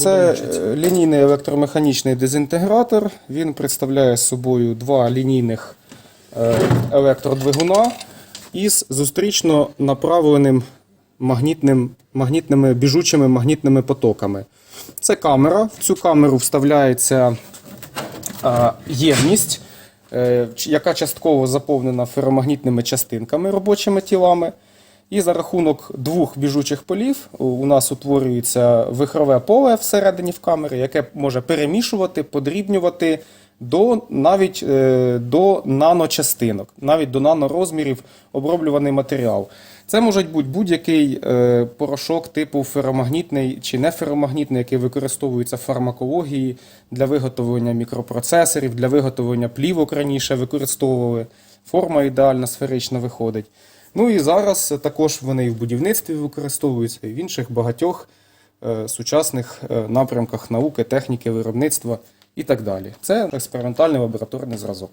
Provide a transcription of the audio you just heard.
Це е, лінійний електромеханічний дезінтегратор. Він представляє собою два лінійних е, електродвигуна із зустрічно направленим магнітним, магнітними біжучими магнітними потоками. Це камера. В цю камеру вставляється е, ємність, яка частково заповнена феромагнітними частинками, робочими тілами. І за рахунок двох біжучих полів у- нас утворюється вихрове поле всередині в камері, яке може перемішувати, подрібнювати до навіть е, до наночастинок, навіть до нанорозмірів оброблюваний матеріал. Це може бути будь-який е, порошок типу феромагнітний чи неферомагнітний, який використовується в фармакології для виготовлення мікропроцесорів, для виготовлення плівок раніше використовували. Форма ідеальна сферична виходить. Ну і зараз також вони і в будівництві використовуються, і в інших багатьох е, сучасних е, напрямках науки, техніки, виробництва і так далі. Це експериментальний лабораторний зразок.